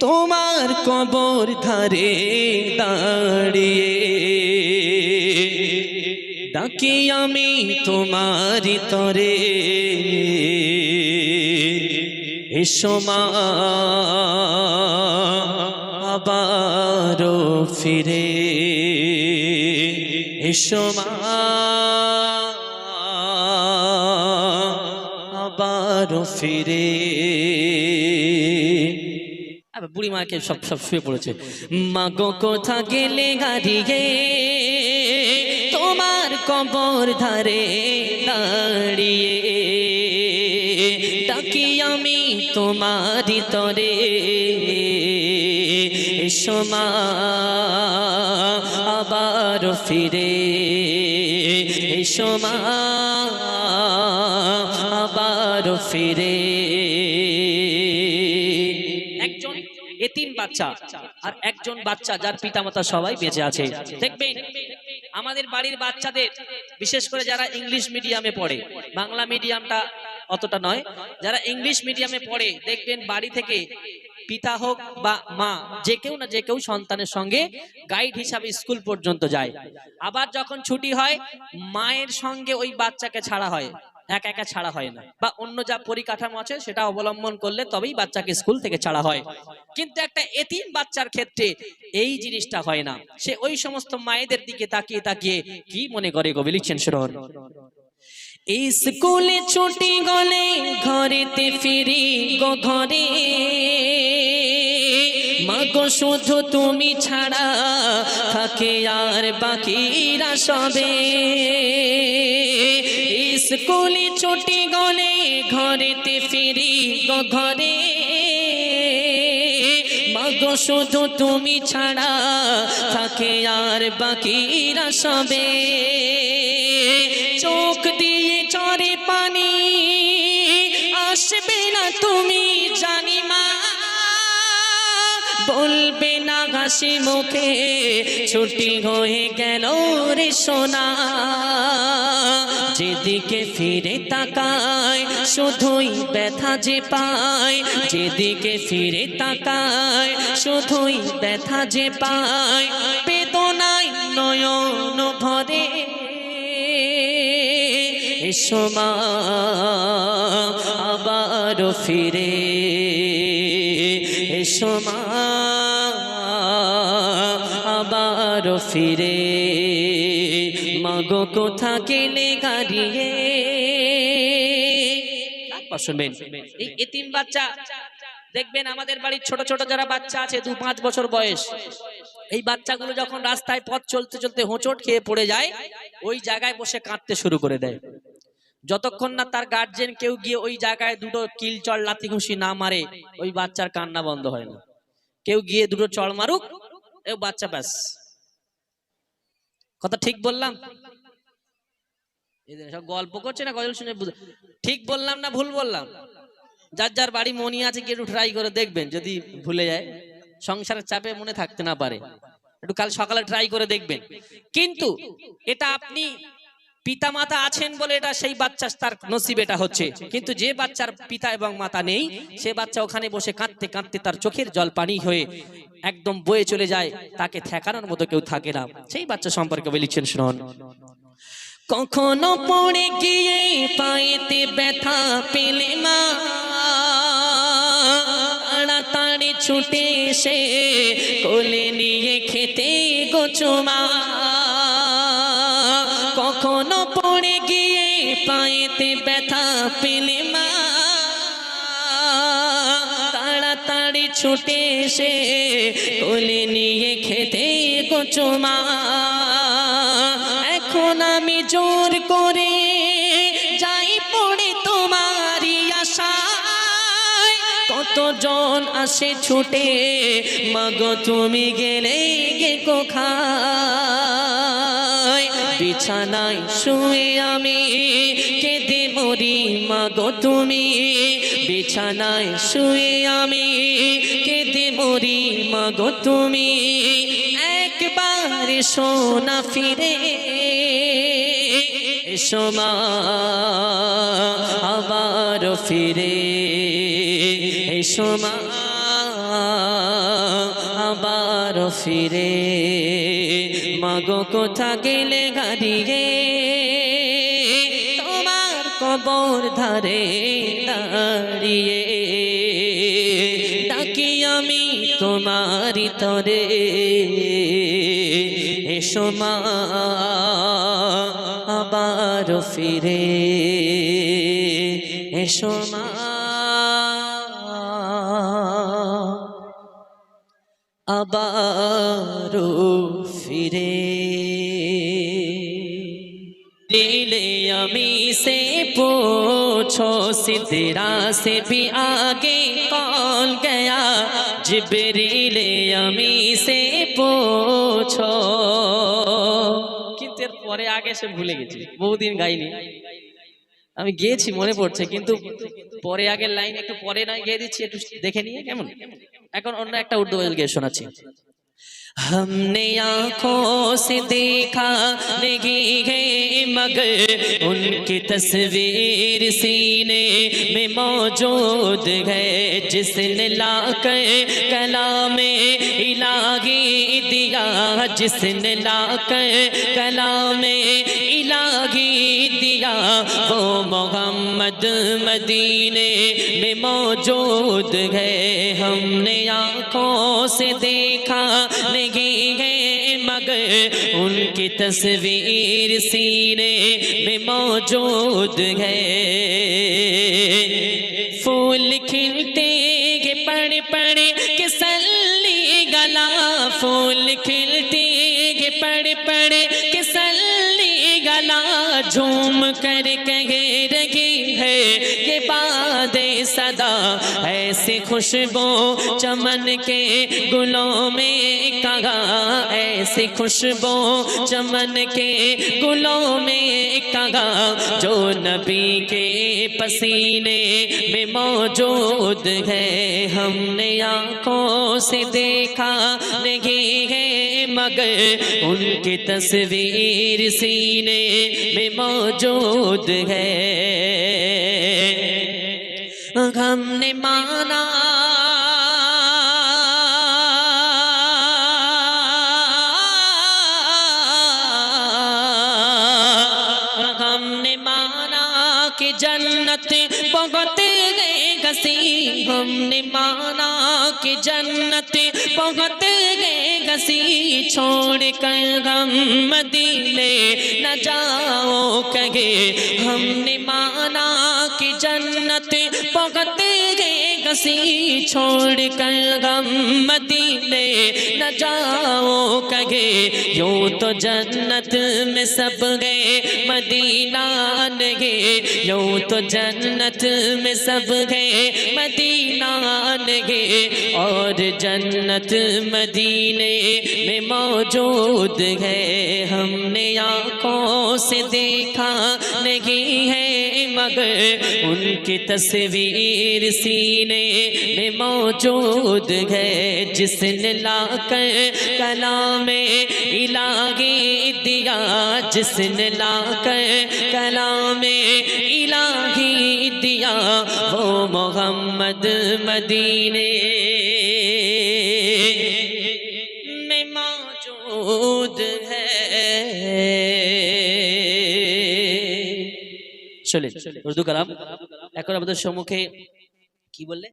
তোমার কবর ধারে দাঁড়িয়ে ডাকি আমি তোমার তরে। এসো মা, আবারও ফিরে। এসো মা, আবারও ফিরে। আবার বুড়ি মাকে সব সব শুয়ে পড়েছে। মা গো কোথা গেলে গাড়িয়ে তোমার কবর ধারে দাঁড়িয়ে। ডাকি আমি তোমার তরে। এসো মা, আবার ফিরে। এসো মা, আবার ফিরে। এতিম বাচ্চা আর একজন বাচ্চা যার পিতামাতা সবাই বেঁচে আছে। দেখবেন, আমাদের বাড়ির বাচ্চাদের, বিশেষ করে যারা ইংলিশ মিডিয়ামে পড়ে, বাংলা মিডিয়ামটা অতটা নয়, যারা ইংলিশ মিডিয়ামে পড়ে, দেখবেন বাড়ি থেকে পিতা হোক বা মা, যে কেউ না যে কেউ সন্তানের সঙ্গে গাইড হিসাবে স্কুল পর্যন্ত যায়। আবার যখন ছুটি হয়, মায়ের সঙ্গে ওই বাচ্চাকে ছাড়া হয়। একা একা ছাড়া হয় না। বা অন্য যা পরিকাঠামো আছে সেটা অবলম্বন করলে তবেই বাচ্চাকে স্কুল থেকে ছাড়া হয়। কিন্তু একটা এতিম বাচ্চার ক্ষেত্রে এই জিনিসটা হয় না। সে ওই সমস্ত মায়েদের দিকে তাকিয়ে তাকিয়ে কি মনে করে গো লিখছেন এই স্কুলে ছুটি গলে ঘরেতে ফিরি গো ঘরে। মাগো, শুধু তুমি ছাড়া থাকে আর বাকিরা সবে। স্কুলে ছুটি গলে ঘরেতে ফিরি গো ঘরে। মাগো, শুধু তুমি ছাড়া থাকে আর বাকিরা সবে। চোখ দিয়ে চরে পানি, আসবে না তুমি জানি মা। বলবে না হাসি মুখে, ছুটি হয়ে গেল রে সোনা। যেদিকে ফিরে তাকায়, শুধুই ব্যথা যে পায়। যেদিকে ফিরে তাকায়, শুধুই ব্যথা যে পায়। বেদনায় নয়ন ভরে, এসো মা আবার ফিরে। এসো মা। আবার ফিরে। মাগো কোথা গেলে গাড়িয়ে শুনবেন, এই এতিম বাচ্চা, দেখবেন আমাদের বাড়ির ছোট ছোট যারা বাচ্চা আছে, দু পাঁচ বছর বয়স, এই বাচ্চাগুলো যখন রাস্তায় পথ চলতে চলতে হোঁচট খেয়ে পড়ে যায়, ওই জায়গায় বসে কাঁদতে শুরু করে দেয়। যতক্ষণ না তার গার্জেন কেউ গিয়ে ওই জায়গায় দুটো কিল চড় লাথি ঘুষি না মারে, ওই বাচ্চার কান্না বন্ধ হয় না। কেউ গিয়ে দুটো চড় মারুক এ বাচ্চা ব্যাস। কথা ঠিক বললাম? সব গল্প করছে না, গজল শুনে ঠিক বললাম না, ভুল বললাম? যার যার বাড়ি মনি আছে কি একটু ট্রাই করে দেখবেন, যদি ভুলে যায়। সংসারের চাপে মনে থাকতে না পারে। একটু কাল সকালে ট্রাই করে দেখবেন। কিন্তু এটা আপনি পিতামাতা আছেন বলে এটা সেই বাচ্চা তার নসিব এটা হচ্ছে। কিন্তু যে বাচ্চার পিতা এবং মাতা নেই, সে বাচ্চা ওখানে বসে কাঁদতে কাঁদতে তার চোখের জল পানি হয়ে একদম বয়ে চলে যায়, তাকে ঠেকানোর মতো কেউ থাকে না। সেই বাচ্চা সম্পর্কে বলিছেন, শুনুন। কখনো পড়ে গিয়ে পায়েতে ব্যথা পেলে মা তাড়াতাড়ি ছুটে এসে কোলে নিয়ে খেতে গোচমা কখনো পড়ে গিয়ে পায়েতে ব্যথা পেলে মা। তাড়াতাড়ি ছুটে এসে কোলে নিয়ে খেতে গোচমা এখন আমি জোর করে যাই পড়ে তোমারই আশায়। কতজন আসে ছুটে মাগো তুমি গেলে গে কোখায় বিছানায় শুয়ে আমি কেঁদে মরি। মাগো, তুমি বিছানায় শুয়ে আমি কেঁদে মরি। মাগো, তুমি একবার সোনা ফিরে। এসো মা, আবার ফিরে। এসো মা। ফিরে। মাগো কোথা গেলে গাড়িয়ে তোমার কবর ধারে দাঁড়িয়ে। ডাকি আমি তোমারি তরে। এসো মা, আবার ফিরে। এসো মা। আবারও ফিরে। দিলে আমি সে পোছো সিদরা সে ভি আগে কল গয়া। জিবরিলে আমি সে পোছো। কিন্তু পরে আগে সে ভুলে গেছে, বহুদিন গাইনি। আমি গিয়েছি মনে পড়ছে কিন্তু পরে আগের লাইন একটু পরে নয় গিয়ে দিচ্ছি একটু দেখে নিয়ে কেমন এখন অন্য একটা উর্দু গজল গিয়ে শোনাচ্ছি हमने आंखों से देखा नहीं है मगर उनकी तस्वीर सीने में मौजूद है जिसने लाकर कलाम इलाही दिया जिसने लाकर कलाम इलाही وہ محمد مدینے میں موجود ہے۔ ہم نے آنکھوں سے دیکھا نہیں ہے، مگر ان کی تصویر سینے میں موجود ہے۔ پھول کھلتے گے پڑ پڑ کے سلی گلا۔ پھول کھلتے گے پڑ پڑ کے گلا جھوم کر کہے رہی ہے، یہ باد صدا ایسے خوشبو چمن کے گلوں میں کہا ایسے خوشبو چمن کے گلوں میں کہا جو نبی کے پسینے میں موجود ہے، ہم نے آنکھوں سے دیکھا نہیں ہے۔ مگر ان کی تصویر سینے میں موجود ہے۔ ہم نے مانا ہم نے مانا کہ جنت بہت گئے گسی ہم نے مانا کہ جنت بہت گئے گسی چھوڑ کر غم مدینے نہ جاؤ کہے، ہم نے مانا کہ جنت بہت گئے گسی چھوڑ کر غم مدینے نہ جاؤ کہے، یوں تو جنت میں سب گئے مدینہ گے یوں تو جنت میں سب گئے مدینہ گے اور جنت مدینے میں موجود ہے، ہم نے آنکھوں سے دیکھا نہیں ہے मगर उनकी तस्वीर सीने में मौजूद है जिसने लाकर कलाम इलाही दिया जिसने लाकर कलाम इलाही दिया वो मोहम्मद मदीने চলে উর্দু কালাম। এখন আমাদের সম্মুখে কি বললে?